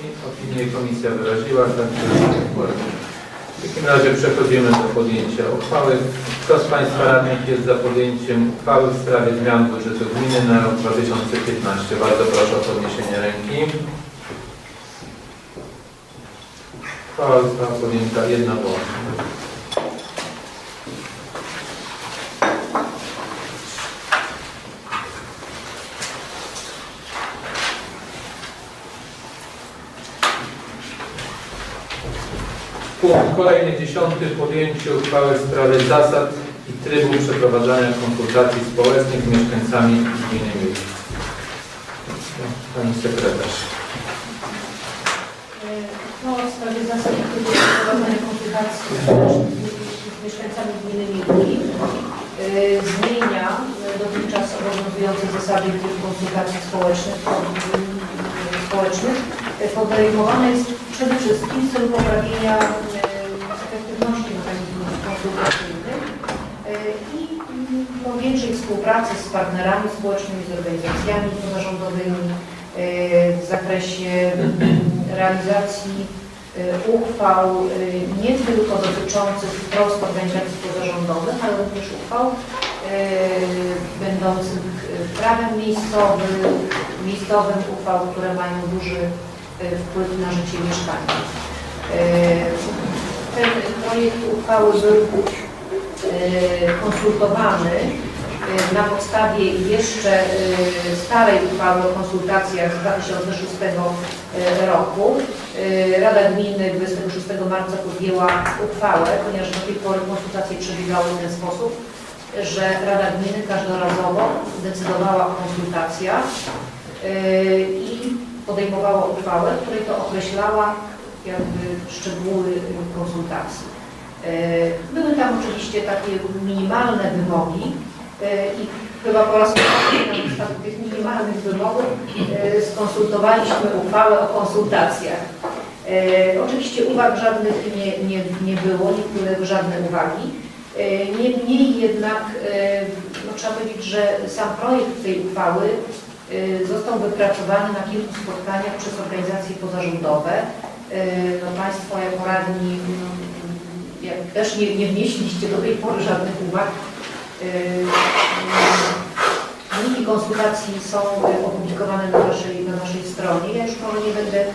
Opinię komisja wyraziła, w takim razie przechodzimy do podjęcia uchwały. Kto z Państwa radnych jest za podjęciem uchwały w sprawie zmian budżetu gminy na rok 2015? Bardzo proszę o podniesienie ręki. Uchwała została podjęta jednogłośnie. Punkt kolejny, dziesiąty, podjęcie uchwały w sprawie zasad i trybu przeprowadzania konsultacji społecznych z mieszkańcami gminy Miejskiej. Pani sekretarz. No, w sprawie zasad i trybu przeprowadzania konsultacji społecznych z mieszkańcami gminy Milki y, zmienia dotychczas obowiązujące zasady i tryb konsultacji społecznych, społecznych. Y, Podejmowane jest przede wszystkim w celu poprawienia y, efektywności mechanizmów konsultacyjnych y, i mm, no, większej współpracy z partnerami społecznymi, z organizacjami pozarządowymi y, w zakresie mm, realizacji y, uchwał y, nie tylko dotyczących wprost organizacji pozarządowych, ale również uchwał będących prawem miejscowym, miejscowym uchwał, które mają duży wpływ na życie mieszkańców. Ten projekt uchwały był konsultowany y, na podstawie jeszcze y, starej uchwały o konsultacjach z 2006 y, roku. Y, Rada Gminy 26 marca podjęła uchwałę, ponieważ do tej pory konsultacje przebiegały w ten sposób, że Rada Gminy każdorazowo decydowała o konsultacjach y, i podejmowała uchwałę, w której to określała jakby szczegóły y, konsultacji. Y, Były tam oczywiście takie minimalne wymogi y, i chyba po raz ostatni na podstawie tych minimalnych wymogów y, skonsultowaliśmy uchwałę o konsultacjach. Oczywiście uwag żadnych nie, nie, nie było, nie wpłynęły żadne uwagi. Niemniej jednak no, trzeba powiedzieć, że sam projekt tej uchwały został wypracowany na kilku spotkaniach przez organizacje pozarządowe. No, Państwo jako radni no, jak też nie, nie wnieśliście do tej pory żadnych uwag. Y, Wyniki konsultacji są opublikowane na naszej, na naszej stronie. Ja już może nie będę y,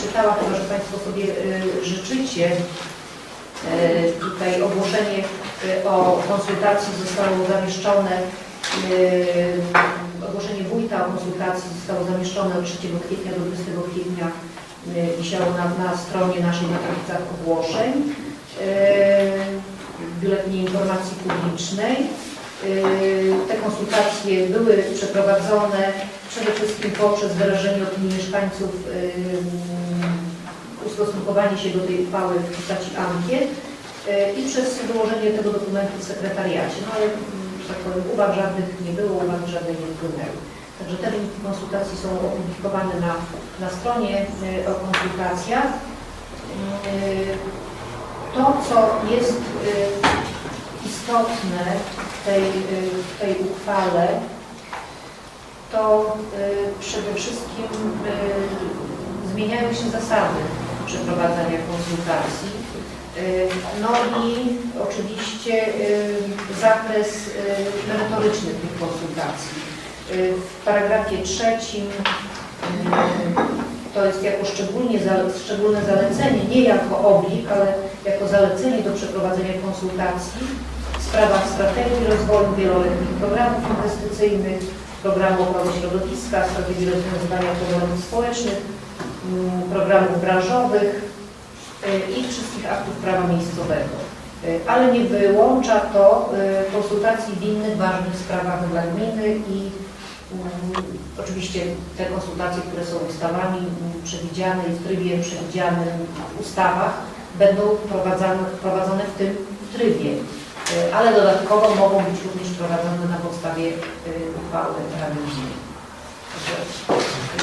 czytała, chyba że Państwo sobie y, życzycie. Tutaj ogłoszenie o konsultacji zostało zamieszczone, ogłoszenie wójta o konsultacji zostało zamieszczone od 3 kwietnia do 20 kwietnia wisiało na, na stronie naszej na ogłoszeń w Biuletynie Informacji Publicznej. Yy, Te konsultacje były przeprowadzone przede wszystkim poprzez wyrażenie opinii mieszkańców, yy, ustosunkowanie się do tej uchwały w postaci ankiet yy, i przez wyłożenie tego dokumentu w sekretariacie. No ale, mm, że tak powiem, uwag żadnych nie było, uwag żadne nie wpłynęły. Także te wyniki konsultacji są opublikowane na, na stronie o konsultacjach. To, co jest y, istotne w tej, y, w tej uchwale, to y, przede wszystkim zmieniają się zasady przeprowadzania konsultacji. No i oczywiście zakres merytoryczny tych konsultacji. W paragrafie trzecim to jest jako szczególnie, szczególne zalecenie, nie jako oblig, ale jako zalecenie do przeprowadzenia konsultacji w sprawach strategii rozwoju wieloletnich programów inwestycyjnych, programu ochrony środowiska, strategii rozwiązywania problemów społecznych, mm, programów branżowych y, i wszystkich aktów prawa miejscowego. Y, Ale nie wyłącza to y, konsultacji w innych ważnych sprawach dla gminy i Mm, Oczywiście te konsultacje, które są ustawami mm, przewidziane i w trybie przewidzianym w ustawach, będą prowadzone, prowadzone w tym trybie, Y, ale dodatkowo mogą być również prowadzone na podstawie y, uchwały Rady Gminy.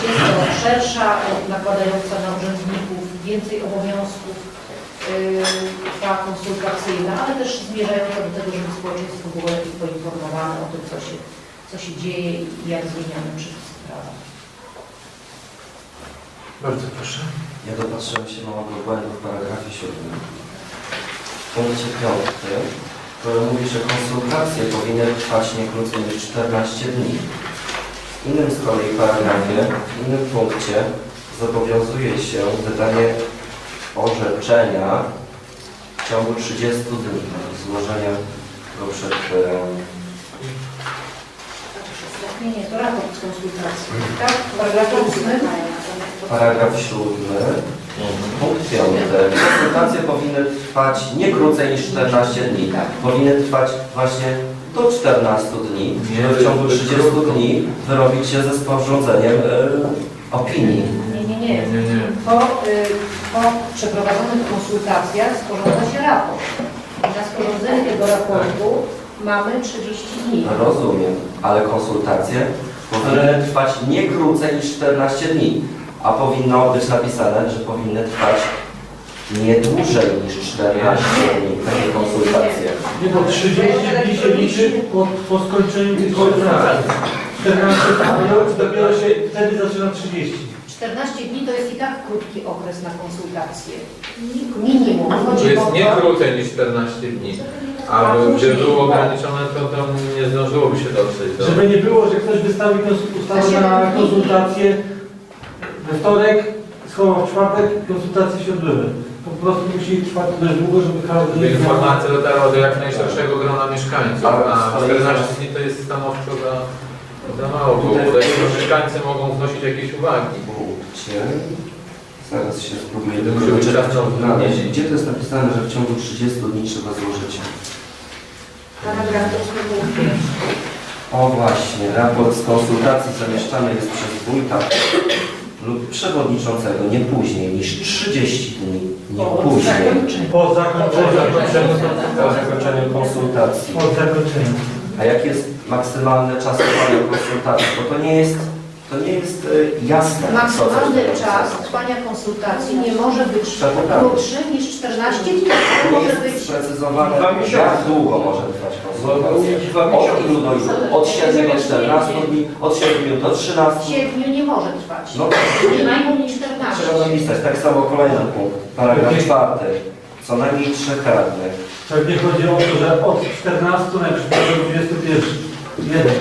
Jest to szersza, y, nakładająca na urzędników więcej obowiązków uchwała konsultacyjna, ale też zmierzająca do tego, żeby społeczeństwo było lepiej poinformowane o tym, co się co się dzieje i jak zmieniamy przepisy prawa. Bardzo proszę. Ja dopatrzyłem się małego błędu w paragrafie 7. W punkcie 5, który mówi, że konsultacje powinny trwać nie krócej niż 14 dni. W innym z kolei paragrafie, w innym punkcie zobowiązuje się wydanie orzeczenia w ciągu 30 dni złożenia go przed Nie, nie, to raport z konsultacji. Tak? Paragraf 8. Paragraf siódmy, punkt piąty. Konsultacje powinny trwać nie krócej niż 14 dni. Tak. Powinny trwać właśnie do 14 dni. Nie, w ciągu to- 30 dni wyrobić się ze sporządzeniem e, opinii. Nie, nie, Nie. Po, y, po przeprowadzonych konsultacjach sporządza się raport. Na sporządzenie tego raportu mamy 30 dni. Rozumiem, ale konsultacje powinny trwać nie krócej niż 14 dni. A powinno być napisane, że powinny trwać nie dłużej niż 14 dni takie konsultacje. Nie, bo 30 dni się liczy po, po skończeniu tej konsultacji. 14 dni, dopiero się wtedy zaczyna 30. 14 dni to jest i tak krótki okres na konsultacje. Minimum. To Chodzi o jest nie to, krócej niż 14 dni. A gdyby było ograniczone, to tam nie zdążyłoby się dotrzeć do... Żeby nie było, że ktoś wystawi kons- ustawę na konsultację we wtorek, schował w czwartek, konsultacje się odbyły. Po prostu musi trwać dość długo, żeby każdy... Informacja dotarła do jak najszerszego grona mieszkańców, a Ale- 14 dni to jest stanowczo za, za mało, bo bodaj mieszkańcy mogą wnosić jakieś uwagi. Zaraz się spróbuję odnaleźć. Gdzie to jest napisane, że w ciągu 30 dni trzeba złożyć? Paragraf 8 punkt pierwszy. O właśnie, raport z konsultacji zamieszczany jest przez wójta lub przewodniczącego nie później niż 30 dni. Nie później. Po zakończeniu, Po zakończeniu konsultacji. po zakończeniu. A jaki jest maksymalny czas trwania konsultacji? Bo to nie jest, to nie jest y, jasne. Maksymalny jest. czas trwania konsultacji nie może być krótszy niż 14 dni. To Nie może jest być sprecyzowane, Dwa miesiące. jak długo może trwać konsultacja. Dwa Od miesiące. ilu do ilu? Od 7 do 14 dni, od 7 do 13. w sierpniu nie może trwać. No, Nie najmniej niż 14. trzeba napisać. Tak samo kolejny punkt. Paragraf czwarty. Co najmniej trzech radnych. Pewnie chodzi o to, że od 14 na przykład do 21. Jeden.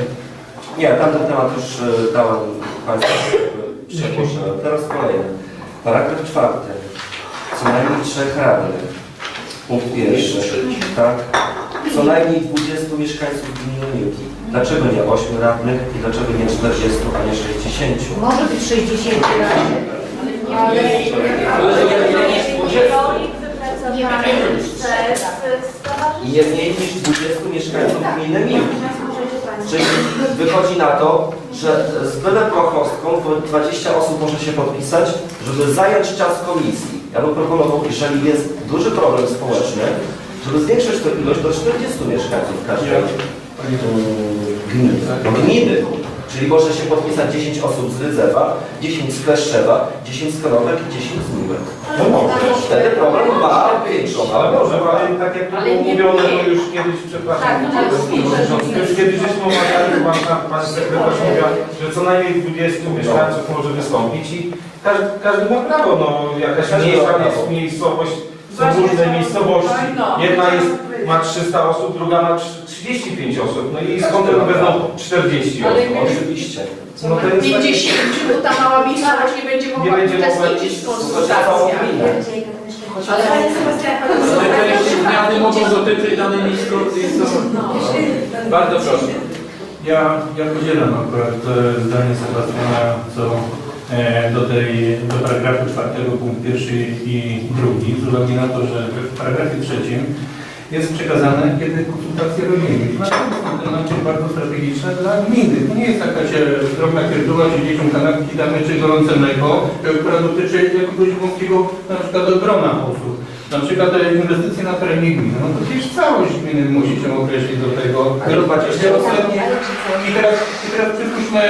Nie, tamten temat już y, dałem Państwu, jakby przegłosiłem. Teraz kolejny. Paragraf czwarty. Co najmniej trzech radnych. Punkt pierwszy. Tak. Co najmniej 20 mieszkańców gminy Miłki. Dlaczego nie 8 radnych i dlaczego nie 40, a nie 60? Może być 60 razy, ale Nie mniej niż 20 mieszkańców gminy Miłki. Czyli wychodzi na to, że z byle prochostką to 20 osób może się podpisać, żeby zająć czas komisji. Ja bym proponował, jeżeli jest duży problem społeczny, żeby zwiększyć tę ilość do 40 mieszkańców każdej gminy. No, gminy. Czyli może się podpisać 10 osób z Rydzewa, 10 z Kleszczewa, 10 z Korowek i 10 z Niłek. No może. Wtedy problem ma większą. Ale może, ale tak jak Ale było nie mówione, mniej. to już kiedyś, przepraszam, Tak, no to już kiedyś żeśmy omawiali, pan, pan sekretarz mówiła, że co najmniej 20 mieszkańców może wystąpić i każdy, każdy ma prawo, no jakaś jest miejscowość, są różne miejscowości. Jedna jest, ma 300 osób, druga ma 35 osób, no i skąd one wezmą 40 Ale osób? Oczywiście. No to jest takie- 50, bo ta mała miejscowość nie będzie Nie mogła będzie mogła uczestniczyć w konsultacjach. Ale Ale te zmiany mogą dotyczyć danej miejscowości. Bardzo proszę. Ja, ja podzielam akurat e, zdanie Sebastiana co e, do tej, do paragrafu czwartego punkt pierwszy i drugi, z uwagi na to, że w paragrafie trzecim jest przekazane, kiedy konsultacje. I na to temacie bardzo strategiczne dla gminy. To nie jest taka się drobna pierdółka, czy dzieciom kanapki damy, czy gorące mleko, e, która dotyczy jakiegoś wąskiego, na przykład grona osób. Na przykład te inwestycje na terenie gminy. No to przecież całość gminy musi się określić do tego. I teraz, i teraz przypuśćmy,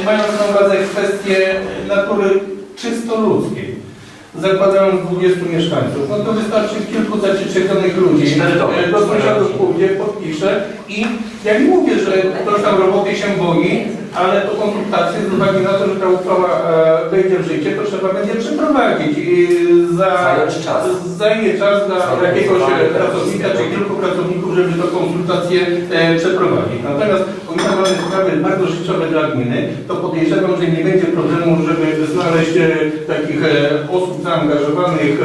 y, mając na uwadze kwestię y, natury czysto ludzkiej. Zakładając 20 mieszkańców, no to wystarczy kilku zaciekawych ludzi, do sąsiadów pójdzie, podpisze. I ja nie mówię, że ktoś tam roboty się boi, ale to konsultacje z uwagi na to, że ta uchwała e, wejdzie w życie, to trzeba będzie przeprowadzić. I za, czas. zajmie czas dla jakiegoś pracownika czy kilku pracowników, żeby to konsultacje e, przeprowadzić. Natomiast ile mamy sprawy bardzo życiowe dla gminy, to podejrzewam, że nie będzie problemu, żeby znaleźć e, takich e, osób zaangażowanych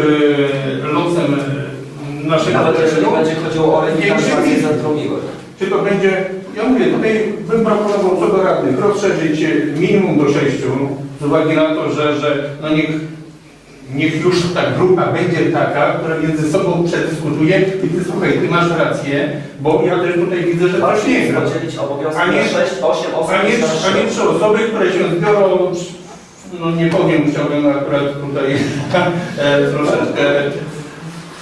e, losem e, naszego Nawet jeżeli będzie chodziło o rewitalizację miłych. Czy to będzie, ja mówię, tutaj bym proponował co do radnych rozszerzyć minimum do sześciu, z uwagi na to, że, że no niech, niech już ta grupa będzie taka, która między sobą przedyskutuje i ty słuchaj, ty masz rację, bo ja też tutaj widzę, że to nie gra. podzielić obowiązki A nie- na 6, 8 osób. A nie, a nie trzy osoby, które się zbiorą, no nie powiem, chciałbym akurat tutaj e, troszeczkę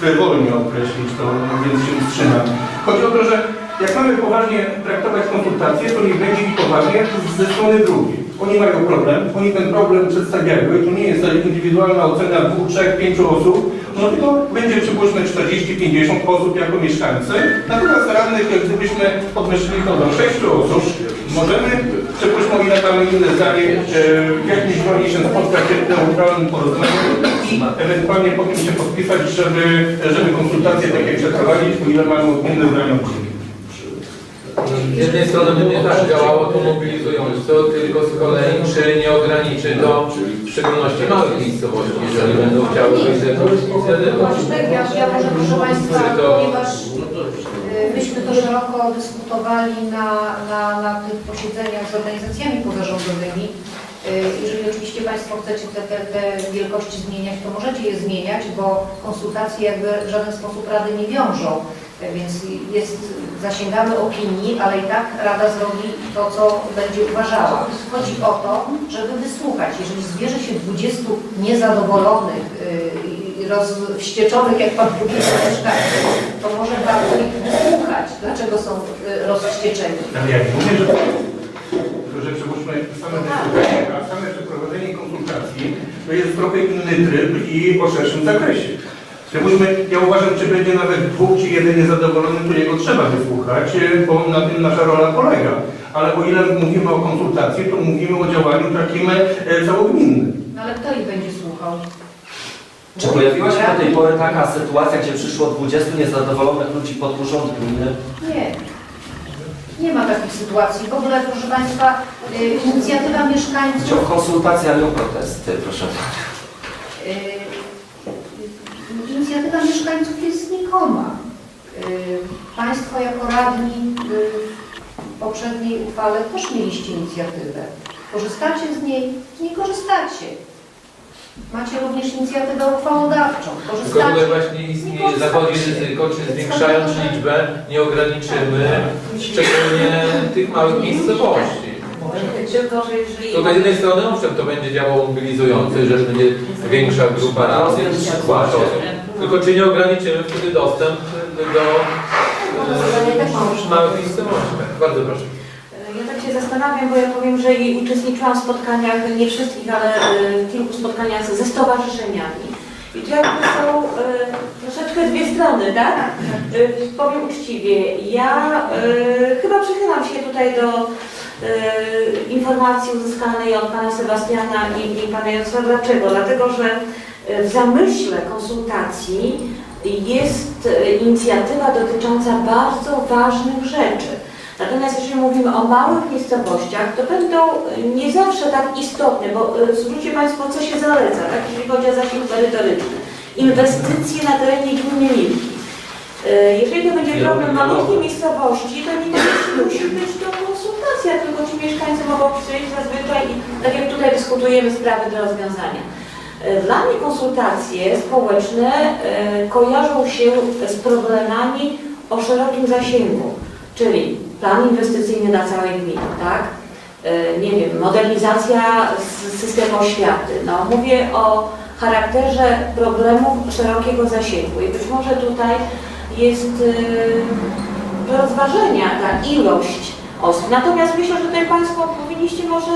frywolnie określić to, więc się wstrzymam. Chodzi o to, że jak mamy poważnie traktować konsultacje, to niech będzie i poważnie ze strony drugiej. Oni mają problem, oni ten problem przedstawiają i to nie jest indywidualna ocena dwóch, trzech, pięciu osób, no tylko będzie przypuśćmy 40-50 osób jako mieszkańcy, natomiast radnych, jak gdybyśmy podwyższyli to do 6 osób, możemy, przypuśćmy ile mamy inne zdanie, e, w jakimś gronie się spotkać w neutralnym porozumieniu i ewentualnie potem się podpisać, żeby, żeby konsultacje takie przeprowadzić, o ile mamy inne zdanie od siebie. Z jednej strony będzie tak działało to mobilizująco, tylko z kolei czy nie ograniczy to w szczególności małych miejscowości, jeżeli będą chciały wejść z jakąś inicjatywą. Ja, ja może proszę Państwa, Czy to- ponieważ myśmy to szeroko dyskutowali na, na, na tych posiedzeniach z organizacjami pozarządowymi. Y, Jeżeli oczywiście Państwo chcecie te, te, te wielkości zmieniać, to możecie je zmieniać, bo konsultacje jakby w żaden sposób Rady nie wiążą. Y, Więc jest, zasięgamy opinii, ale i tak Rada zrobi to, co będzie uważała. Chodzi o to, żeby wysłuchać. Jeżeli zbierze się 20 niezadowolonych y, rozwścieczonych, jak Pan mówi, mieszkańców, to może warto ich wysłuchać, dlaczego są y, rozwścieczeni. Ale ja nie mówię, że że przypuśćmy same wysłuchanie, a same przeprowadzenie konsultacji to jest trochę inny tryb i o szerszym zakresie. Przypuśćmy, ja uważam, czy będzie nawet dwóch czy jeden niezadowolony, to jego trzeba wysłuchać, e, bo na tym nasza rola polega. Ale o ile mówimy o konsultacji, to mówimy o działaniu takim e, całogminnym. No ale kto ich będzie słuchał? Czy pojawiła się do tej pory taka sytuacja, gdzie przyszło 20 niezadowolonych ludzi pod urząd gminy? Nie. Nie ma takich sytuacji. W ogóle, proszę Państwa, y, inicjatywa Gdzie o mieszkańców konsultacje, a nie o protesty, proszę. Y, Inicjatywa mieszkańców jest znikoma. Y, Państwo jako radni y, w poprzedniej uchwale też mieliście inicjatywę. Korzystacie z niej? Nie korzystacie. Macie również inicjatywę uchwałodawczą. Tylko tutaj właśnie istnieje, zachodzi ryzyko, czy zwiększając liczbę nie ograniczymy szczególnie tych małych miejscowości. Tylko, że jeżeli... Tutaj z jednej strony owszem to będzie działało mobilizująco, jeżeli będzie większa grupa radnych, przykładzie. tylko czy nie ograniczymy wtedy dostęp do e, małych miejscowości. Bardzo proszę. Zastanawiam, bo ja powiem, że i uczestniczyłam w spotkaniach, nie wszystkich, ale y, kilku spotkaniach ze stowarzyszeniami. I tu jakby są y, troszeczkę dwie strony, tak? Y, powiem uczciwie, ja chyba przychylam się tutaj do informacji uzyskanej od pana Sebastiana i, i pana Jarosława. Dlaczego? Dlatego, że w zamyśle konsultacji jest inicjatywa dotycząca bardzo ważnych rzeczy. Natomiast jeżeli mówimy o małych miejscowościach, to będą y, nie zawsze tak istotne, bo y, zwróćcie Państwo, co się zaleca, tak, jeżeli chodzi o zasięg merytoryczny. Inwestycje na terenie gminy Milki. Y, Jeżeli to będzie problem malutkiej miejscowości, to nie musi być to konsultacja, tylko ci mieszkańcy mogą przyjść zazwyczaj i tak jak tutaj dyskutujemy sprawy do rozwiązania. Dla mnie konsultacje społeczne kojarzą się z problemami o szerokim zasięgu, czyli plan inwestycyjny na całej gminie, tak? Y, Nie wiem, modernizacja systemu oświaty. No, mówię o charakterze problemów szerokiego zasięgu i być może tutaj jest y, do rozważenia ta ilość osób. Natomiast myślę, że tutaj Państwo powinniście może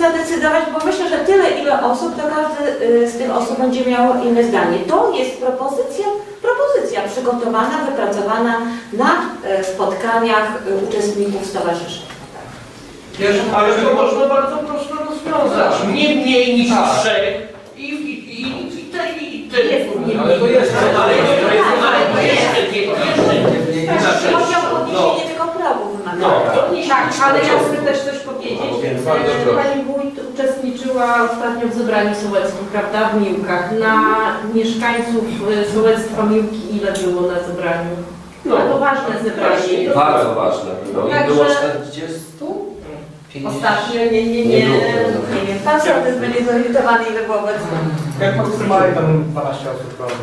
zadecydować, bo myślę, że tyle, ile osób, to każdy y, z tych osób będzie miał inne zdanie. To jest propozycja, propozycja przygotowana, wypracowana na y, spotkaniach y, uczestników stowarzyszeń. Ale to można bardzo prosto rozwiązać. Nie mniej niż Tak. trzech i, i, i, i te, i te. Jest nie Ale to jest, Ale to jest, ale to jeszcze nie, jeszcze nie. Inaczej. Chodzi o No, podniesienie tego progu wymaganego. no, to nie Tak, ale ja chcę też coś powiedzieć. No, bardzo E. Pani wójt uczestniczyła ostatnio w zebraniu sołeckim, prawda, w Miłkach. Na mieszkańców e, sołectwa Miłki ile było na zebraniu? No to ważne zebranie. Bardzo ważne. No, i Także- było 40? 50? Ostatnio, nie, nie, nie. Nie było. Nie wiem, pan sołtys będzie zorientowany, ile było obecnych. Jak maksymalnie tam 12 osób, prawda?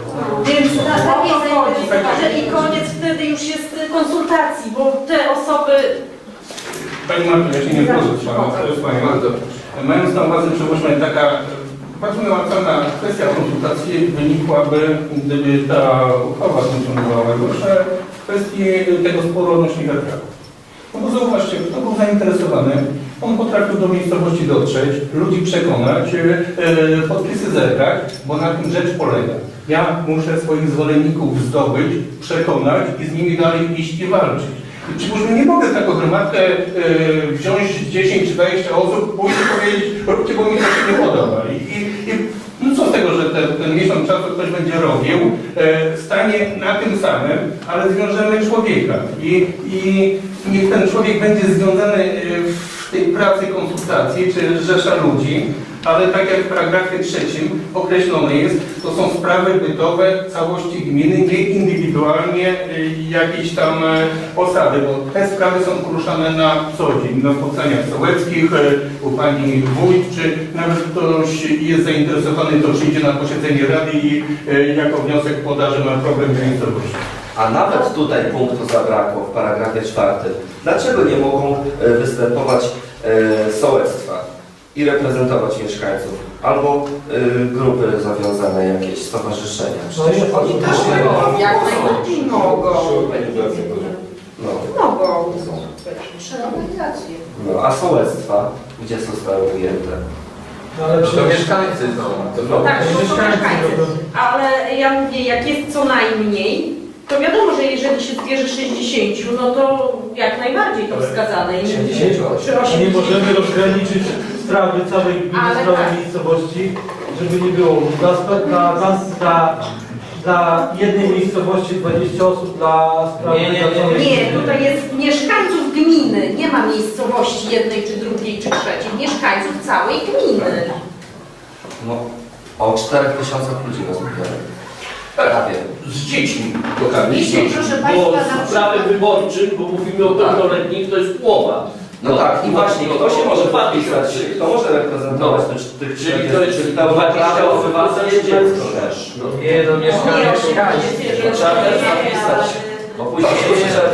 Więc na takie chodzi. zainteresowanie i koniec wtedy już jest konsultacji, bo te osoby Pani Marto, ja się nie z Panią. Bardzo. Mając na uwadze, przepraszam, taka patrząc na cała kwestia konsultacji wynikłaby, gdyby ta uchwała funkcjonowała że w kwestii tego sporu odnośnie wiatraków. No bo zauważcie, kto był zainteresowany, on potrafił do miejscowości dotrzeć, ludzi przekonać, e, podpisy zebrać, bo na tym rzecz polega. Ja muszę swoich zwolenników zdobyć, przekonać i z nimi dalej iść i walczyć. I przypuśćmy, nie mogę taką gromadkę e, wziąć 10 czy 20 osób, pójść i powiedzieć, róbcie, bo mi to się nie podoba. Tego, że ten, ten miesiąc czasu ktoś będzie robił, e, stanie na tym samym, ale zwiążemy człowieka. I, i niech ten człowiek będzie związany e, w tej pracy konsultacji, czy rzesza ludzi, ale tak jak w paragrafie trzecim określone jest, to są sprawy bytowe całości gminy, nie indywidualnie y, jakiejś tam e, osady, bo te sprawy są poruszane na co dzień, na spotkaniach sołeckich, e, u pani wójt, czy nawet ktoś jest zainteresowany, to przyjdzie na posiedzenie rady i e, jako wniosek poda, że ma problem miejscowości. A nawet tutaj punktu zabrakło w paragrafie czwartym. Dlaczego nie mogą występować sołectwa i reprezentować mieszkańców? Albo e, grupy zawiązane, jakieś stowarzyszenia? Przecież oni też mogą. jak najbardziej mogą. No, Mogą. Trzy organizacje. no, a sołectwa, gdzie zostały ujęte? No ale To, to mieszkańcy są. To, Tak, to są mieszkańcy, mieszkańcy. Ale ja mówię, jak jest co najmniej, to wiadomo, że jeżeli się zbierze 60, no to jak najbardziej to wskazane. I- 68. Czy A nie 80. możemy rozgraniczyć sprawy całej gminy, Ale sprawy tak. miejscowości, żeby nie było. Dla, spa- dla, dla, dla, dla jednej miejscowości 20 osób, dla sprawy Nie, nie, dla nie, całej Nie, gminy. tutaj jest mieszkańców gminy, nie ma miejscowości jednej, czy drugiej, czy trzeciej. Mieszkańców całej gminy. No, o 4 tysiącach ludzi nas zbierali. Prawie. Z dziećmi, z dziećmi. proszę Bo państwa, na w prawie przykład- wyborczym, bo mówimy o pełnoletnich, to jest połowa. No tak, i właśnie, kto się może podpisać, kto może reprezentować tych, tych Czyli to jest Czy 20 osób was za jest dziecko też. No. nie, no Nie, mieszkańcy. oczywiście, że Trzeba też zapisać. Bo później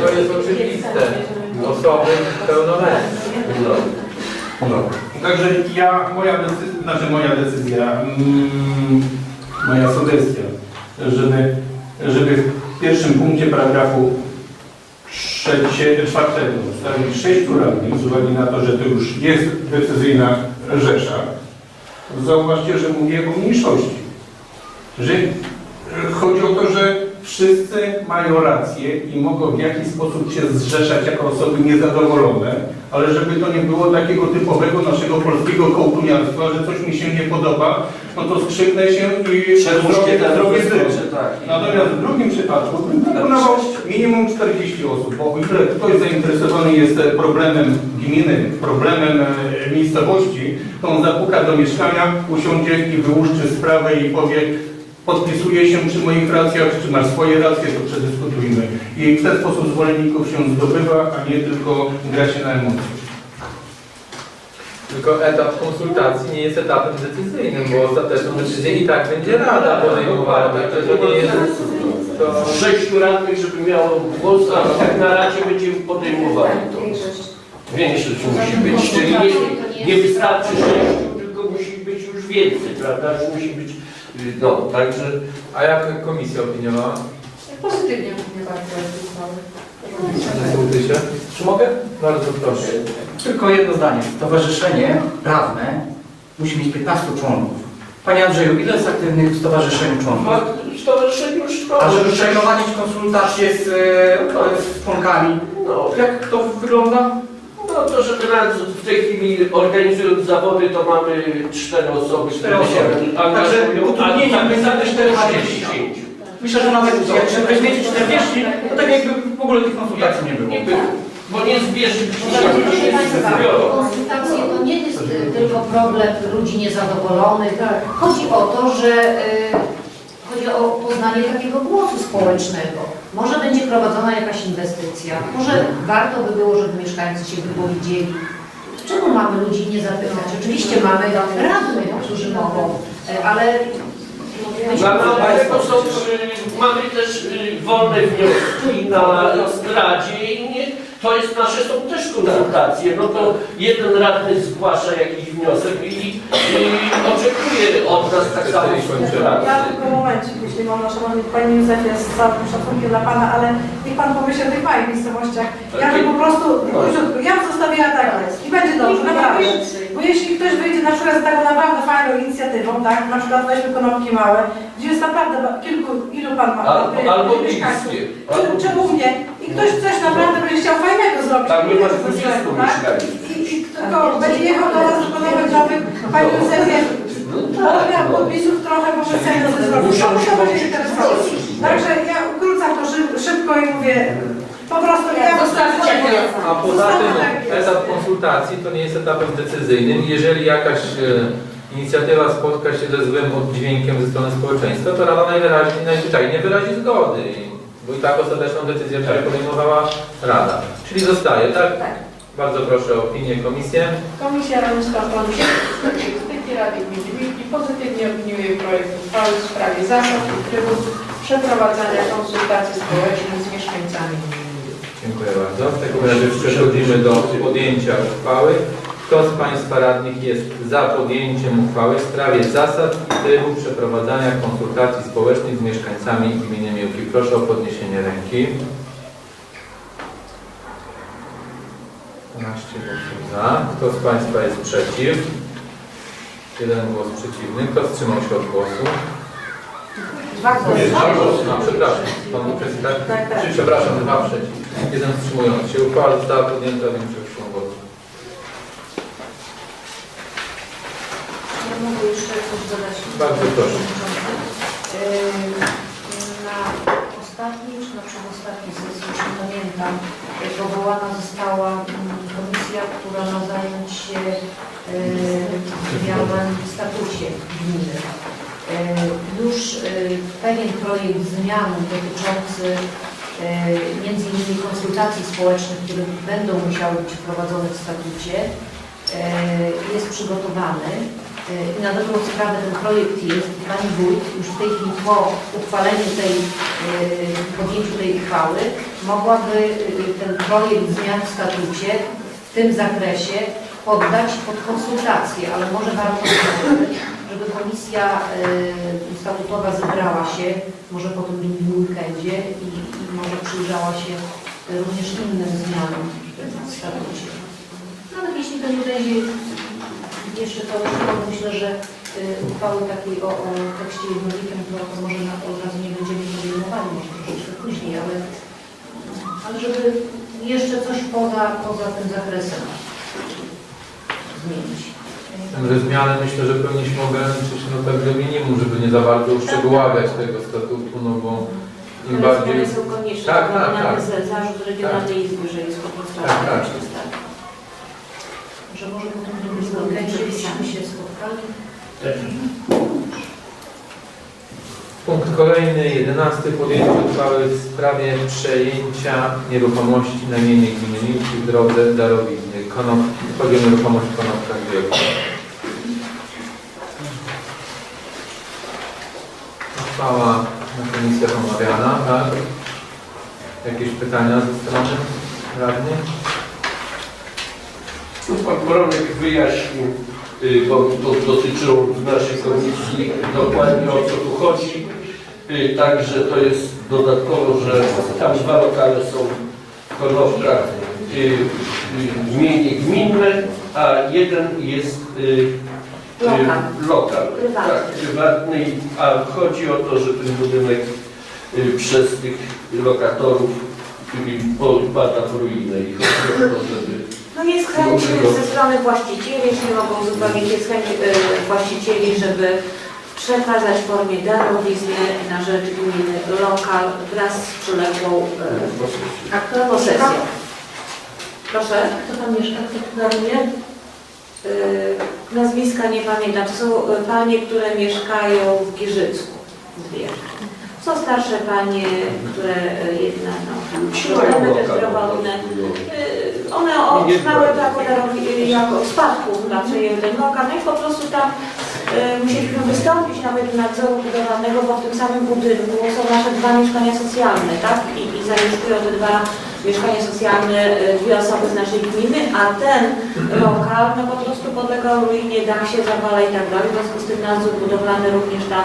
to jest oczywiste. Osoby pełnoletnie. No. No. Także ja, moja decyzja, znaczy moja decyzja, mm, moja sugestia, żeby, żeby w pierwszym punkcie paragrafu trzecie, czwartego zostawić sześciu radnych, z uwagi na to, że to już jest decyzyjna rzesza. Zauważcie, że mówię o mniejszości. Że e, chodzi o to, że wszyscy mają rację i mogą w jakiś sposób się zrzeszać jako osoby niezadowolone, ale żeby to nie było takiego typowego naszego polskiego kołtuniarstwa, że coś mi się nie podoba, no to skrzyknę się i zrobię, zrobię wystarczy, tak. Natomiast w drugim przypadku bym proponował minimum 40 osób, bo ile ktoś zainteresowany jest e, problemem gminy, problemem e, miejscowości, to on zapuka do mieszkania, usiądzie i wyłuszczy sprawę i powie podpisuje się przy moich racjach, czy masz swoje racje, to przedyskutujmy. I w ten sposób zwolenników się zdobywa, a nie tylko gra się na emocje. Tylko etap konsultacji nie jest etapem decyzyjnym, bo ostateczną decyzję i tak będzie Rada podejmowała. Także to nie jest... To... Sześciu radnych, żeby miało głos, a tak na razie będziemy podejmowali to. Większość musi być, czyli nie, nie wystarczy sześciu, tylko musi być już więcej, prawda? Musi być, y, no, także A jak komisja opiniowała? Pozytywnie mówię bardzo uchwały. Sołtysie? Czy mogę? Bardzo proszę. Tylko jedno zdanie. Stowarzyszenie prawne musi mieć 15 członków. Panie Andrzeju, ile jest aktywnych w stowarzyszeniu członków? Ma stowarzyszenie już. A żeby przejmować konsultacje z, e, z członkami, No, jak to wygląda? no to, że teraz w tej chwili organizując zawody, to mamy cztery osoby, Cztery które się osoby. angażują, Także utrudnienia a będzie zapisane 40. 40. Myślę, że nawet jak weźmiecie 40, to tak jakby w ogóle tych konsultacji nie było. Nie było. Bo nie zbierze Proszę Państwa, konsultacje to nie jest tylko problem ludzi niezadowolonych. Chodzi o to, że y, chodzi o poznanie takiego głosu społecznego. Może będzie prowadzona jakaś inwestycja, może warto by było, żeby mieszkańcy się wypowiedzieli. Czemu mamy ludzi nie zapytać? Oczywiście mamy radnych, którzy mogą, y, ale Dla są, y, mamy też y, wolne wnioski na Radzie i nie, to jest nasze są też konsultacje. No to jeden radny zgłasza jakiś wniosek i, i oczekuje od nas tak samo. Ja tylko momencik, jeśli można, szanowny Panie Józefie, z całym szacunkiem dla Pana, ale niech Pan pomyśli o tych małych miejscowościach. Ja bym po prostu, ja bym zostawiła tak jest i będzie dobrze, naprawdę. Bo jeśli ktoś wyjdzie na przykład z taką naprawdę fajną inicjatywą, tak, na przykład weźmy konopki małe, gdzie jest naprawdę kilku, ilu Pan ma Albo, y, albo mieszkańców. miejskie. Czy, Albo czy u mnie i ktoś coś naprawdę będzie chciał fajnego zrobić. Tam nie ma bez 20 względu, tak? mieszkańców. I, i tylko będzie jechał do nas do nowych Panie Józefie, ja podpisów trochę, bo my chcemy to zrobić. Muszę To się będzie interesować. Także ja ukrócam to szyb, szybko i mówię, po prostu ja Zostawić jak jest. A poza tym etap konsultacji to nie jest etapem decyzyjnym. Jeżeli jakaś e, inicjatywa spotka się ze złym oddźwiękiem ze strony społeczeństwa, to Rada najwyraźniej, najzwyczajniej wyrazi zgody. Bo i tak ostateczną decyzję będzie podejmowała Rada. Czyli zostaje, tak? Tak. Bardzo proszę o opinię komisję. Komisja Rolnictwa Ochrony Statystyki Rady Gminy Wilki pozytywnie opiniuje projekt uchwały w sprawie zasad i trybu przeprowadzania konsultacji społecznych z mieszkańcami gminy. Dziękuję bardzo. W takim razie przechodzimy do podjęcia uchwały. Kto z Państwa radnych jest za podjęciem uchwały w sprawie zasad i trybu przeprowadzania konsultacji społecznych z mieszkańcami gminy Miłki? Proszę o podniesienie ręki. 12 głosów za. Kto z Państwa jest przeciw? Jeden głos przeciwny. Kto wstrzymał się od głosu? Dwa głosy. No, przepraszam, pan prezydent. Tak, tak. Przepraszam, dwa przeciw. Jeden wstrzymujący się. Uchwała została podjęta większością głosów. Ja mogę jeszcze coś dodać. Bardzo proszę. Na ostatniej czy na przedostatniej sesji, już nie pamiętam, powołana została mm, komisja, która ma zająć się y, zmianą w statucie gminy. Y, Już y, pewien projekt zmian dotyczący y, między innymi konsultacji społecznych, które będą musiały być wprowadzone w statucie, jest przygotowany. I na dobrą sprawę ten projekt jest. Pani Wójt już w tej chwili po uchwaleniu tej, podjęciu tej uchwały mogłaby ten projekt zmian w statucie w tym zakresie poddać pod konsultacje, ale może warto, żeby komisja y, statutowa zebrała się, może po tym drugim weekendzie i, i może przyjrzała się również innym zmianom w statucie. No ale jeśli to nie będzie jeszcze to, myślę, że y, uchwały takiej o, o tekście jednolitym, to może na, od razu nie będziemy podejmowali, może troszeczkę później, ale, ale żeby jeszcze coś poza, poza tym zakresem zmienić. Że zmiany myślę, że powinniśmy ograniczyć no tak do minimum, żeby nie za bardzo uszczegóławiać tego statutu, no bo im Ale bardziej... zmiany są konieczne, Tak, tak, tak, tak. zarzut Regionalnej Izby, że jest po prostu Tak, tak. Że może po tym drugim weekendzie byśmy się spotkali. Punkt kolejny, jedenasty, podjęcie uchwały w sprawie przejęcia nieruchomości na mienie gminy w drodze darowizny. Konop, chodzi o nieruchomość w Konopkach Uchwała na komisjach omawiana, tak? Jakieś pytania ze strony radnych? Tu Pan Boronek wyjaśnił, y, bo to dotyczyło w naszej komisji dokładnie o co tu chodzi. Y, Także to jest dodatkowo, że tam dwa lokale są w Konopkach y, y, gminne, a jeden jest y, Lokal. y, lokal Prywatny. tak, prywatny, a chodzi o to, że ten budynek y, przez tych lokatorów y, popada w ruinę i chodzi o to, żeby No jest chęć ze strony właścicieli, jeśli mogą uzupełnić, jest chęć e, właścicieli, żeby przekazać w formie darowizny na rzecz gminy lokal wraz z przyległą A kto posesją. Proszę? Kto tam mieszka? Kto tu daruje? E, Nazwiska nie pamiętam. To są e, panie, które mieszkają w Giżycku. Dwie. Są starsze panie, które e, jedna no, problemy zdrowotne. Y, One otrzymały prawo darowi- jako w spadku na przejęły ten lokal, no i po prostu tam musieliśmy wystąpić nawet do nadzoru budowlanego, bo w tym samym budynku są nasze dwa mieszkania socjalne, tak? I, i zamieszkują te dwa mieszkania socjalne y, dwie osoby z naszej gminy, a ten lokal no po prostu podlegał ruinie, dach się zawala i tak dalej, w związku z tym nadzór budowlany również tam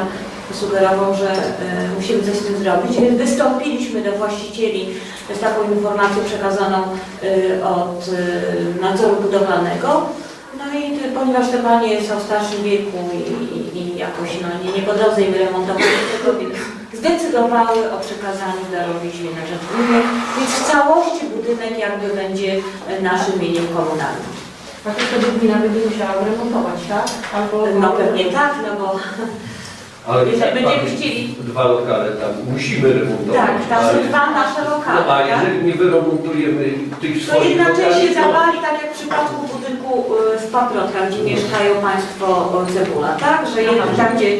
sugerował, że y, musimy coś z tym zrobić, więc wystąpiliśmy do właścicieli z taką informacją przekazaną y, od y, nadzoru budowlanego. No i y, ponieważ te panie są w starszym wieku i, i, i jakoś no, nie, nie po drodze im remontować tego, więc zdecydowały o przekazaniu darowiźnie na rzecz gminy, więc w całości budynek jakby będzie y, naszym mieniem komunalnym. A to wtedy gmina będzie musiała remontować, tak? Albo... No pewnie tak, no bo Ale Jeżeli tak, będziemy chcieli- Dwa lokale tam musimy remontować. tak, tam ale- są dwa nasze No, lokale, a tak? jeżeli nie wyremontujemy tych To swoich jedna część się lokali, to zawali, tak jak w przypadku budynku y, w Paprotkach, gdzie mieszkają Państwo o, Cebula, tak? Że jeden, tam, gdzie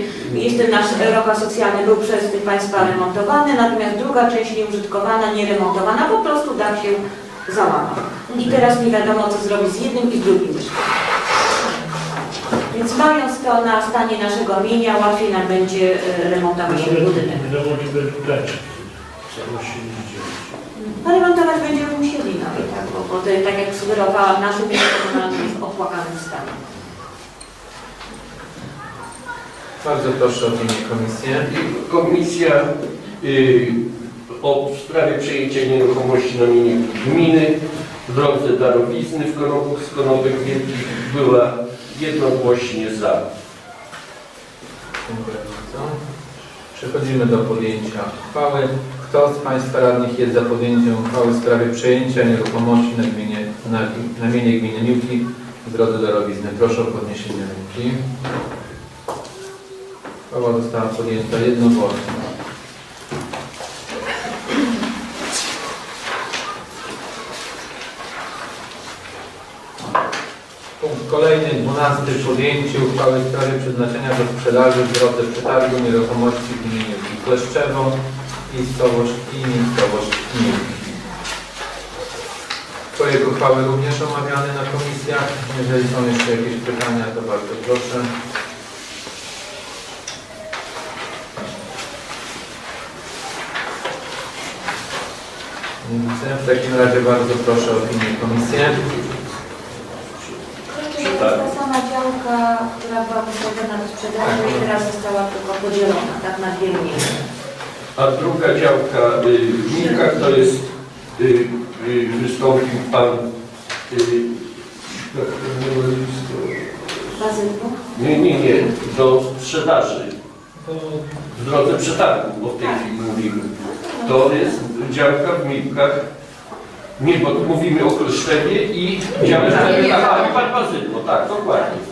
jest ten nasz lokal socjalny, był przez tych Państwa remontowany, natomiast druga część nieużytkowana, nieremontowana, po prostu dach się załamał. I teraz nie wiadomo, co zrobić z jednym i z drugim mieszkaniem. Więc mając to na stanie naszego mienia, łatwiej nam będzie y, remontować ten budynek. No remontować będziemy musieli, no i tak, bo, bo to, tak jak sugerowałam, nasze mienie komunalne jest w opłakanym stanie. Bardzo proszę o opinię komisję. komisja y, o w sprawie przejęcia nieruchomości na mienie gminy w drodze darowizny w Konowych z Konowych Wielkich była jednogłośnie za. Dziękuję bardzo. Przechodzimy do podjęcia uchwały. Kto z Państwa radnych jest za podjęciem uchwały w sprawie przejęcia nieruchomości na, gminie, na, na mienie gminy Miłki w drodze darowizny? Proszę o podniesienie ręki. Uchwała została podjęta jednogłośnie. Punkt kolejny, 12. Podjęcie uchwały w sprawie przeznaczenia do sprzedaży w drodze przetargu nieruchomości w gminie Kleszczewo i miejscowość i miejscowość Milki. Projekt uchwały również omawiany na komisjach. Jeżeli są jeszcze jakieś pytania, to bardzo proszę. Nie widzę. W takim razie bardzo proszę o opinię komisję. To jest ta sama działka, która była wystawiona do sprzedaży i teraz została tylko podzielona, tak na dwie. A druga działka y, w Milkach to jest y, y, wystąpił pan y? Bazylku? nie, nie, nie, do sprzedaży w drodze przetargu, bo w tej chwili mówimy. To jest działka w Milkach. Nie, bo tu mówimy o Kleszczewie i działka tak, pan Bazylko, tak, dokładnie.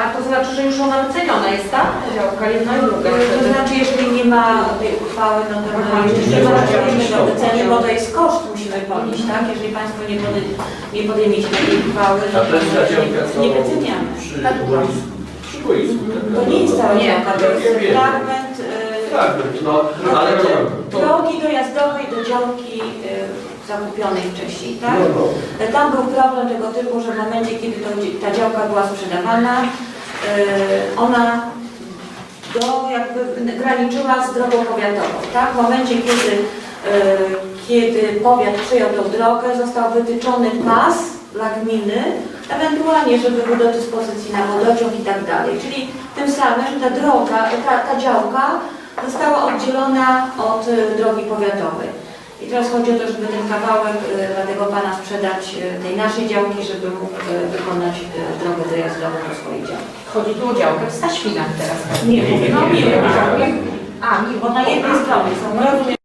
A to znaczy, że już ona wyceniona jest, tak? Ta działka jedna i druga. To znaczy, jeżeli nie ma tej uchwały, no to Aha, czyli nie ma żadnych wyceny, bo to jest koszt, musimy ponieść, tak? Jeżeli Państwo nie, pode, nie podejmiecie takiej uchwały, no to nie, nie wyceniamy. przy Tak, boisku. Przy boisku. tak To nie jest cała działka, to jest fragment Tak, no, ale to, to, drogi dojazdowej do działki y, zakupionej wcześniej, tak? no, no. Tam był problem tego typu, że w momencie, kiedy to, ta działka była sprzedawana, y, ona do, jakby graniczyła z drogą powiatową. Tak? W momencie, kiedy, y, kiedy powiat przyjął tą drogę, został wytyczony pas dla gminy, ewentualnie, żeby był do dyspozycji na wodociąg i tak dalej. Czyli tym samym ta droga, ta, ta działka została oddzielona od y, drogi powiatowej. I teraz chodzi o to, żeby ten kawałek y, dla tego pana sprzedać y, tej naszej działki, żeby mógł y, wykonać y, drogę dojazdową do swojej działki. Chodzi tu o działkę w Staświnach teraz. Nie, No, nie, nie, nie, nie. A, Bo na jednej stronie są No rozumiem,